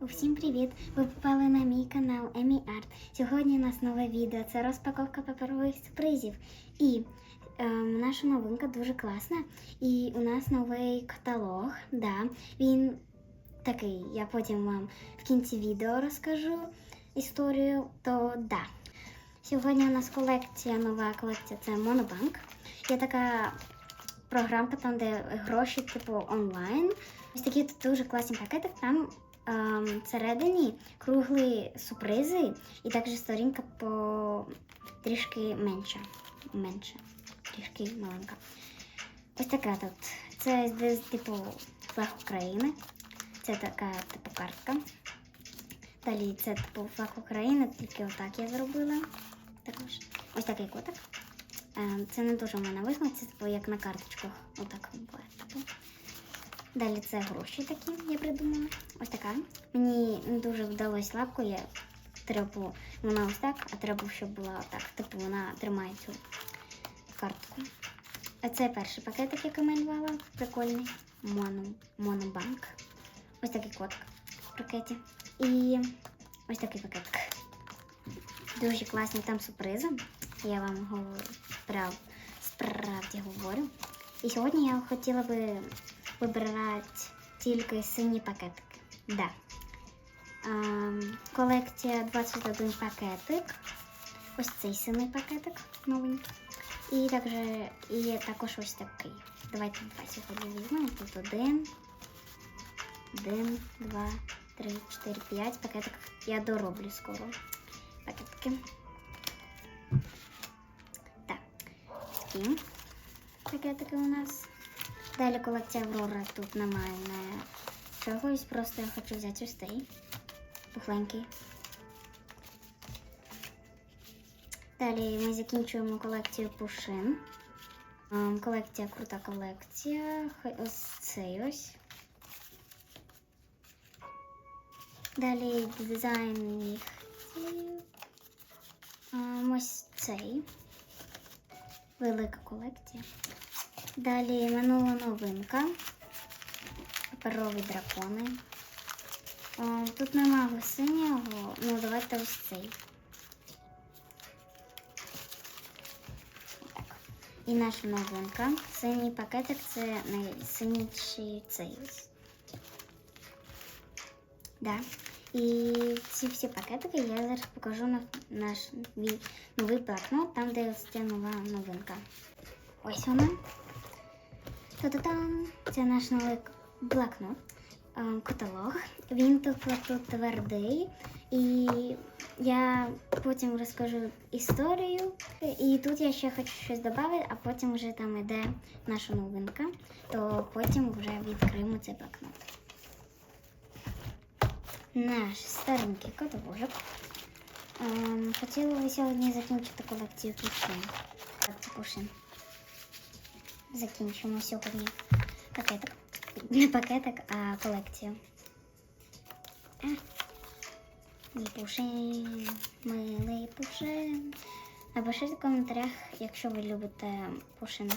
Усім привіт! Ви попали на мій канал Емі Арт. Сьогодні у нас нове відео. Це розпаковка паперових сюрпризів. І ем, наша новинка дуже класна. І у нас новий каталог. Да. Він такий. Я потім вам в кінці відео розкажу історію. То да. Сьогодні у нас колекція, нова колекція це Монобанк. Є така програмка, там, де гроші, типу, онлайн. Ось такі тут дуже класні пакети. Там всередині круглі сюрпризи, і також сторінка по трішки менша. Менше. Трішки маленька. Ось така тут. Це десь, типу, флаг України. Це така, типу, картка. Далі це типу флаг України, тільки отак я зробила. Також. Ось такий котик. Ем, Це не дуже в мене вийшло, це типу як на карточках. Отак буває. Далі це гроші такі, я придумала. Ось така. Мені не дуже вдалося лапку, я треба, вона ось так, а треба, щоб була отак. Типу вона тримає цю картку. А це перший пакетик, який малювала. Прикольний. Моно, монобанк. Ось такий котик в пакеті. І ось такий пакетик. Дуже класні там сюрпризи. Я вам говорю, прав, справді говорю. І сьогодні я хотіла би вибирати тільки сині пакетики. Да. Ем, колекція 21 пакетик. Ось цей синий пакетик новенький. І також є також ось такий. Давайте два сьогодні візьмемо. Тут один, один, два, три, чотири, п'ять пакетиків. Я дороблю скоро пакетики. Так, ось такі пакетики у нас. Далі колекція Аврора тут немає не чогось, просто я хочу взяти ось цей пухленький. Далі ми закінчуємо колекцію пушин. Колекція крута колекція. Ось цей ось. Далі дизайн. Ем, Ось цей. Велика колекція. Далі минула новинка. Паперові дракони. О, тут нема синього, ну давайте ось цей. Так. І наша новинка. Синій пакетик це найсиніший цей. Да. І ці всі пакетики я зараз покажу на наш новий блокнот, там де ця нова новинка. Ось вона. Та-та-там! Це наш новий блокнот, каталог. Він тут, твердий. І я потім розкажу історію. І тут я ще хочу щось додати, а потім вже там йде наша новинка, то потім вже відкриємо цей блокнот. Наш старенький каталожок. Ем, хотіла сьогодні закінчити колекцію пушин. Закінчимо сьогодні пакетик. Не пакетик, а колекцію. А. Мій пушин, милий пушин. Напишіть в коментарях, якщо ви любите пушина.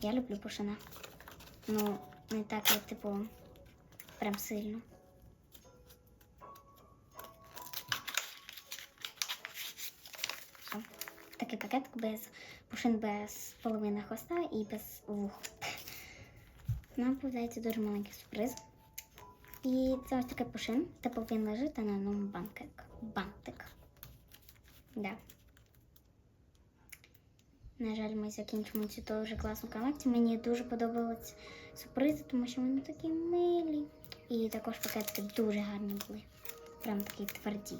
Я люблю пушина. Ну, не так, як, типу, прям сильно. Все. Такий без пушин без половини хвоста і без вух. Нам подається дуже маленький сюрприз. І це ось такий пушин, та повинен лежати на одному банкик. Бантик. Да. На жаль, ми закінчимо цю дуже класну колекцію. Мені дуже подобались сюрпризи, тому що вони такі милі. І також пакетики дуже гарні були. Прям такі тверді.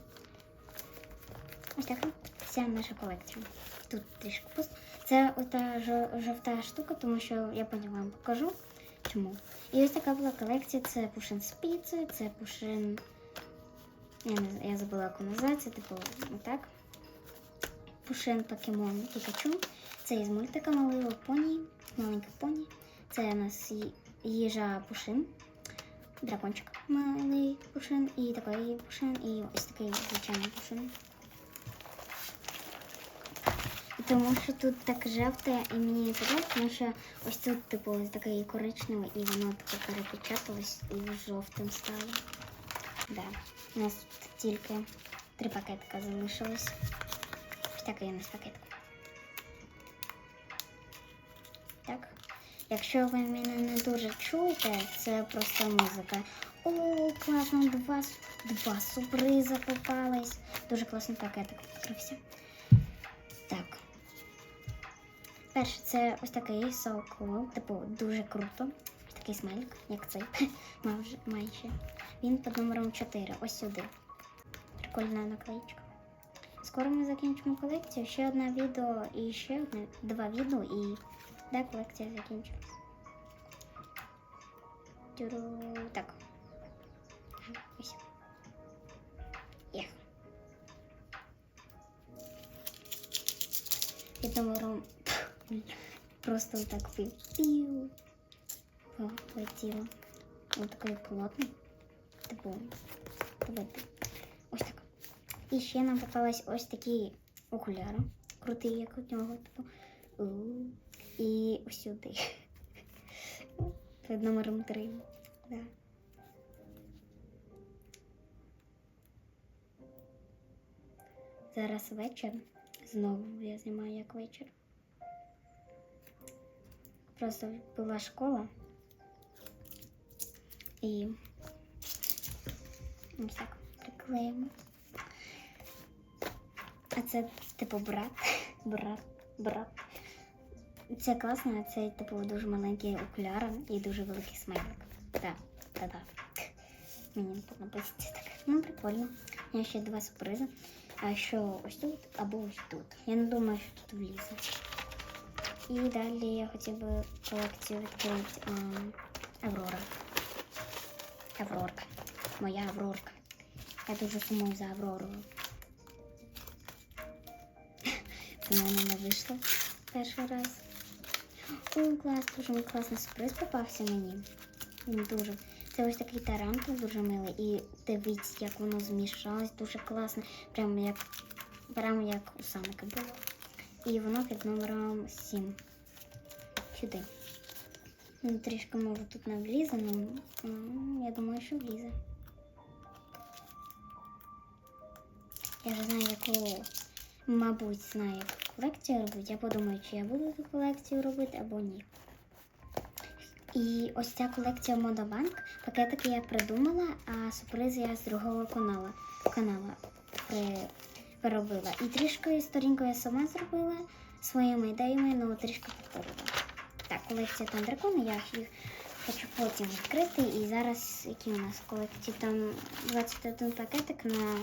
Ось така вся наша колекція. Тут трішки пусто. Це ота жовта штука, тому що я потім вам покажу чому. І ось така була колекція. Це пушин з піци, це пушин. Я, не, я забула, як типу, отак. Пушин покемон Пікачу. Це із мультика малого поні, маленька поні. Це у нас їжа пушин. Дракончик малий пушин, і такий пушин, і ось такий звичайний пушин. І Тому що тут так жовте і мені не подобається, тому що ось тут типу ось такий коричневий і воно таке перепечаталось і жовтим стало. Да. У нас тут тільки три пакетика залишилось. Ось такий у нас пакетик. Так. Якщо ви мене не дуже чуєте, це просто музика. О, класно, два, два сюрпризи попались. Дуже класний пакетик відкрився. Так. Перше, це ось такий so типу дуже круто. Такий смайлик, як цей. Майже. Він під номером 4, ось сюди. Прикольна наклеїчка. Скоро ми закінчимо колекцію. Ще одне відео і ще одне, два відео і да, колекція закінчилась. Так. Ось. Є. Під номером просто так пів. Пів. Полетіло. Ось такий плотний. Типу, давайте. Ось так. І ще нам попались ось такі окуляри. Круті, як у нього, типу. І ось сюди. Під номером 3. Да. Зараз вечір. Знову я знімаю як вечір. Просто була школа. І ось так приклеїмо. А це типу брат. Брат, брат. Це класно, а це типу дуже маленькі окуляри і дуже великий смайлик. Так, так. Мені подобається так. Ну, прикольно. У мене ще два сюрпризи. А що ось тут або ось тут. Я не думаю, що тут влізе. І далі я хотів би колекцію відкрити Аврора. Аврорка. Моя Аврорка. Я дуже сумую за Авророю. В мене не вийшло перший раз. О, клас, дуже класний сюрприз попався мені. Він дуже. Це ось такий тарантул дуже милий. І дивіться, як воно змішалось, дуже класно. Прямо як, прямо як у самки було. І воно під номером 7. Сюди. Ну, трішки може тут не влізе, але я думаю, що влізе. Я вже знаю, яку, мабуть, знаю, яку колекцію робити. Я подумаю, чи я буду цю колекцію робити або ні. І ось ця колекція Модобанк. Пакетики я придумала, а сюрпризи я з другого каналу, канала при, переробила. І трішки сторінку я сама зробила своїми ідеями, але трішки повторила. Так, колекція там дракони, я їх хочу потім відкрити. І зараз які у нас колекції? Там 21 пакетик на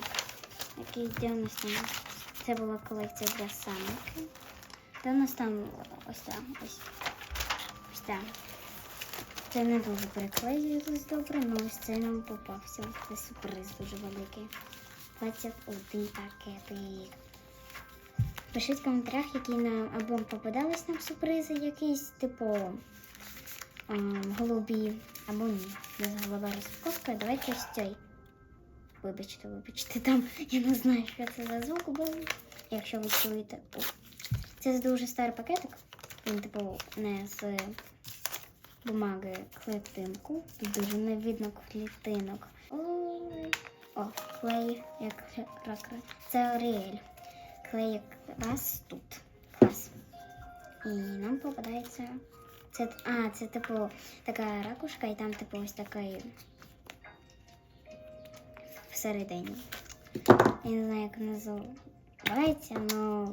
який де у нас там? Це була колекція для самки. Де у нас там ось там, ось, ось там. Це не дуже приклеюється добре, але ось це нам попався. Це сюрприз дуже великий. 21 пакетик. Пишіть в коментарях, які нам або попадались нам сюрпризи якісь, типу голубі, або ні. Без голова розпаковка. Давайте ось цей. Вибачте, вибачте, там я не знаю, що це за звук був. Якщо ви чуєте. Це дуже старий пакетик. Він, типу, не з бумаги клітинку. Дуже не видно клітинок. Ой. О, клей як ракра. Це Оріель. Клей якраз тут. Клас. І нам попадається. Це, а, це типу така ракушка, і там типу ось такий всередині. Я не знаю, як називається, але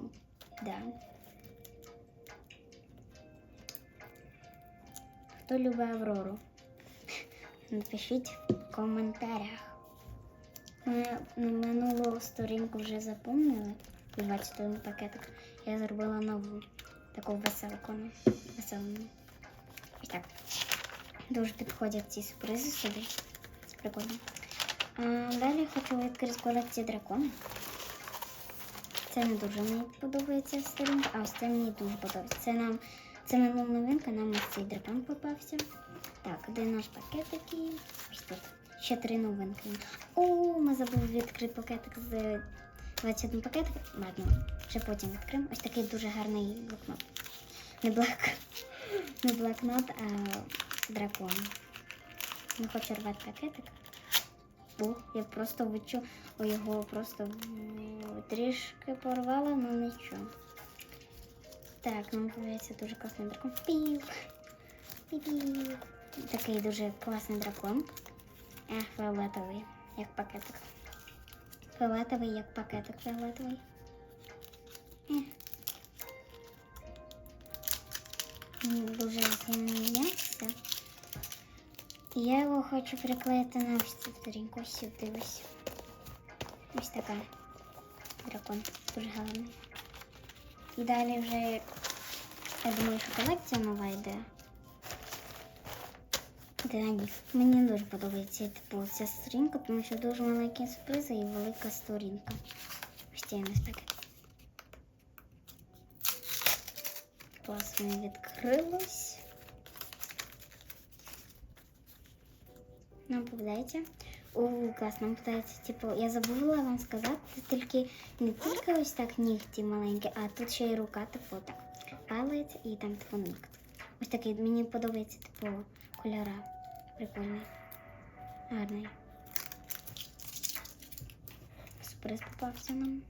да. Хто любить Аврору? Напишіть в коментарях. Ми минулу сторінку вже заповнили. 21 пакетик. Я зробила нову таку веселку. Веселу. Ось так. Дуже підходять ці сюрпризи сюди. Це прикольно. А, далі хочу відкрити колекцію дракона. Це не дуже мені подобається сторінка, а ось це мені дуже подобається. Це нам це минула новинка, нам ось цей дракон попався. Так, де наш пакетик? Ось тут. Ще три новинки. О, ми забули відкрити пакетик з 21 пакетик. Ладно, ще потім відкриємо. Ось такий дуже гарний блокнот. Не блок, не блокнот, а дракон. Не хочу рвати пакетик. Ух, я просто вичу його просто трішки порвала, ну нічого. Так, нам подається дуже класний дракон. Пів. Пів. Такий дуже класний дракон. Ех, фіолетовий, як пакетик. Фіолетовий, як пакетик фіолетовий. Ех. Дуже зім'явся. Я його хочу приклеїти на ось цю сторінку. Ось сюди ось. Ось така. Дракон. Дуже гарний. І далі вже, я думаю, що колекція нова йде. Динамік. Мені дуже подобається типу, ця сторінка, тому що дуже маленькі сюрпризи і велика сторінка. Ось це у нас таке. Класно відкрилось. Нам попадається. О, класно, нам попадається, типу, я забула вам сказати, тільки не тільки ось так нігті маленькі, а тут ще й рука, типу, так. Палець і там типу нігт. Ось такий, мені подобається, типу, кольора. Прикольний. Гарний. Сюрприз попався нам.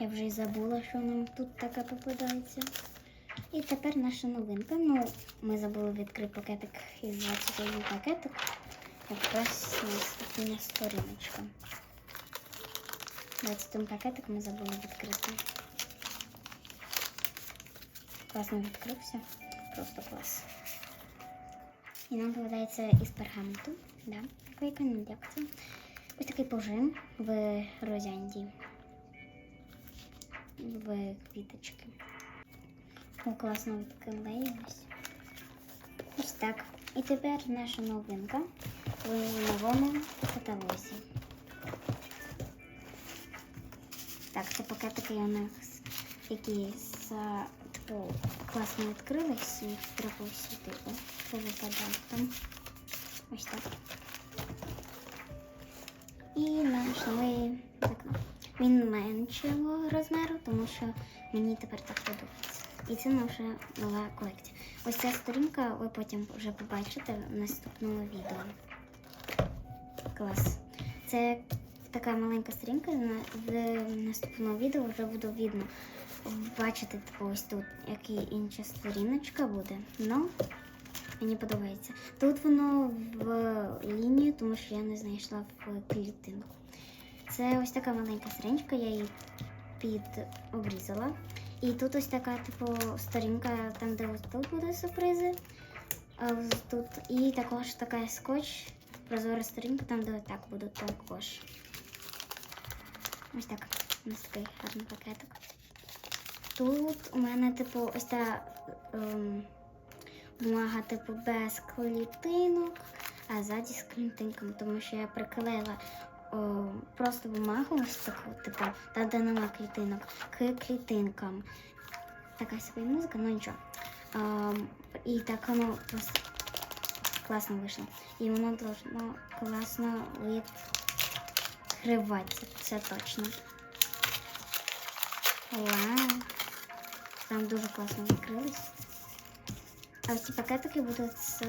Я вже й забула, що нам тут таке попадається. І тепер наша новинка. Ну, ми забули відкрити пакетик із 21 пакетик. Якраз наступна сторіночка. 21 пакетик ми забули відкрити. Класно відкрився. Просто клас. І нам попадається із пергаменту. Да. Ось такий пожим в розянді. В квіточки. О, класно відклеїлось. Ось так. І тепер наша новинка в новому каталозі. Так, це пакетики у нас, які з, типу, класно відкрились і треба сюди. О, це випадає там. Ось так. І новий так, він меншого розміру, тому що мені тепер так подобається. І це наша нова колекція. Ось ця сторінка ви потім вже побачите в наступному відео. Клас. Це така маленька сторінка. В наступному відео вже буде видно. Бачите, типу, ось тут, яка інша сторіночка буде. Ну, мені подобається. Тут воно в лінію, тому що я не знайшла в клітинку. Це ось така маленька сторінка, я її підобрізала. І тут ось така, типу, сторінка, там, де ось тут буде сюрпризи. Тут. І також така скотч, прозора сторінка, там, де так буде також. Ось так. У нас такий гарний пакетик. Тут у мене, типу, ось та ем, бумага, типу, без клітинок, а ззаді з клітинками, тому що я приклеїла просто бумагу, ось таку, типу, та де нема клітинок, к клітинкам. Така собі музика, ну нічого. Ем, і так воно просто класно вийшло. І воно должно класно відкриватися, це точно. Вау! Там дуже класно відкрилось. А ці пакетики будуть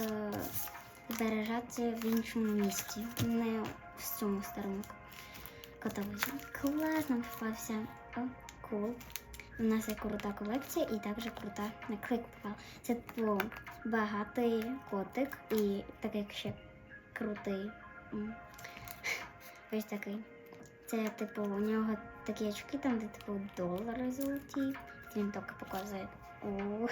збережатися в іншому місці, не в цьому старому каталозі. Класно попався. О, кул. У нас є крута колекція і також крута наклейка попала. Це типу, багатий котик і такий ще крутий. Ось такий. Це типу у нього такі очки, там, де типу долари золоті. Він тільки показує. О,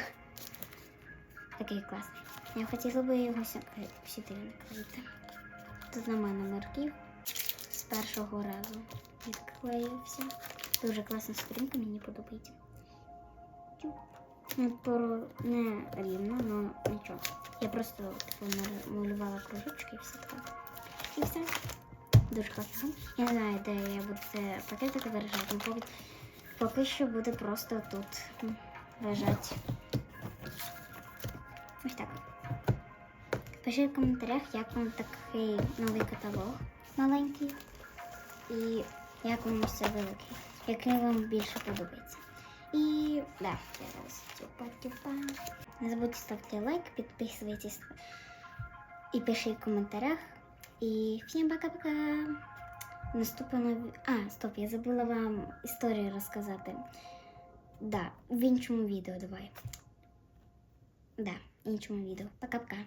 такий класний. Я хотіла би його сюди наклеїти. Тут немає номерків. З першого разу відклеївся. Дуже класна сторінка, мені подобається. Не, пору... не рівно, але нічого. Я просто типу, малювала кружочки і все таке. І все. Дуже класно. Я не знаю, де я буду це пакетики виражати. Поки, що буде просто тут м, лежать. Ось так. Пишіть в коментарях, як вам такий новий каталог маленький. І як вам ось це великий, який вам більше подобається. І да, зараз тюпа-тюпа. Не забудьте ставити лайк, підписуйтесь і пишіть в коментарях, І всім пока-пока. Наступного А, стоп, я забула вам історію розказати. Да, в іншому відео давай. Да, в іншому відео. Пока-пока.